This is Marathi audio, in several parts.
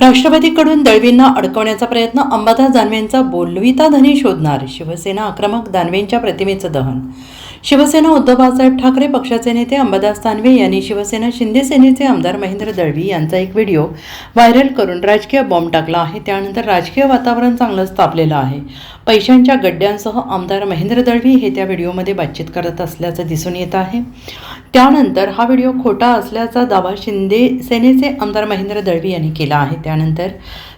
राष्ट्रवादीकडून दळवींना अडकवण्याचा प्रयत्न अंबादास दानवेंचा बोलविता धनी शोधणार शिवसेना आक्रमक दानवेंच्या प्रतिमेचं दहन. शिवसेना उद्धव बाळासाहेब ठाकरे पक्षाचे नेते अंबादास दानवे यांनी शिवसेना शिंदे सेनेचे आमदार महेंद्र दळवी यांचा एक व्हिडिओ व्हायरल करून राजकीय बॉम्ब टाकला आहे. त्यानंतर राजकीय वातावरण चांगलंच तापलेलं आहे. पैशांच्या गड्ड्यांसह आमदार महेंद्र दळवी हे त्या व्हिडिओमध्ये बातचीत करत असल्याचं दिसून येत आहे. त्यानंतर हा व्हिडिओ खोटा असल्याचा दावा शिंदे सेनेचे आमदार महेंद्र दळवी यांनी केला आहे. त्यानंतर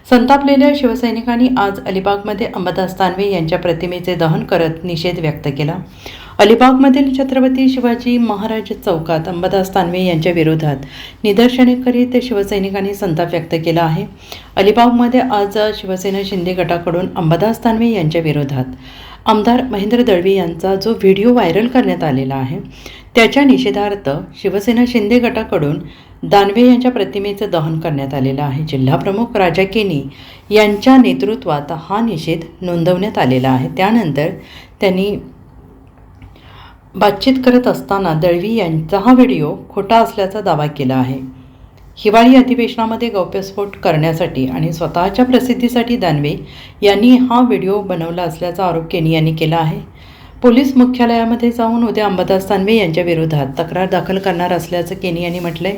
संतापलेल्या शिवसैनिकांनी आज अलिबागमध्ये अंबादास दानवे यांच्या प्रतिमेचे दहन करत निषेध व्यक्त केला. अलिबागमधील छत्रपती शिवाजी महाराज चौकात अंबादास दानवे यांच्या विरोधात निदर्शने करीत शिवसैनिकांनी संताप व्यक्त केला आहे. अलिबागमध्ये आज शिवसेना शिंदे गटाकडून अंबादास दानवे यांच्या विरोधात आमदार महेंद्र दळवी यांचा जो व्हिडिओ व्हायरल करण्यात आलेला आहे त्याच्या निषेधार्थ शिवसेना शिंदे गटाकडून दानवे यांच्या प्रतिमेचं दहन करण्यात आलेलं आहे. जिल्हाप्रमुख राजा केनी यांच्या नेतृत्वात हा निषेध नोंदवण्यात आलेला आहे. त्यानंतर त्यांनी बातचीत करत असताना दळवी यांचा हा व्हिडिओ खोटा असल्याचा दावा केला आहे. हिवाळी अधिवेशनामध्ये गौप्यस्फोट करण्यासाठी आणि स्वतःच्या प्रसिद्धीसाठी दानवे यांनी हा व्हिडिओ बनवला असल्याचा आरोप केनी यांनी केला आहे. पोलीस मुख्यालयामध्ये जाऊन उद्या अंबादास दानवे यांच्या विरोधात तक्रार दाखल करणार असल्याचं केनी यांनी म्हटलंय.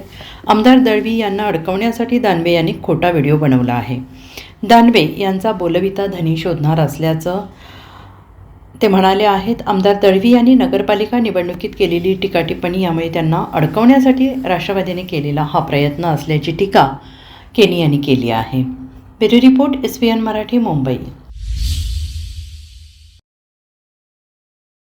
आमदार दळवी यांना अडकवण्यासाठी दानवे यांनी खोटा व्हिडिओ बनवला आहे. दानवे यांचा बोलविता धनी शोधणार असल्याचं ते म्हणाले आहेत. आमदार दळवी यांनी नगरपालिका निवडणुकीत केलेली टीकाटिप्पणी यामुळे त्यांना अडकवण्यासाठी राष्ट्रवादीने केलेला हा प्रयत्न असल्याची टीका केनी यांनी केली आहे. Bureau report S N Marathi Mumbai.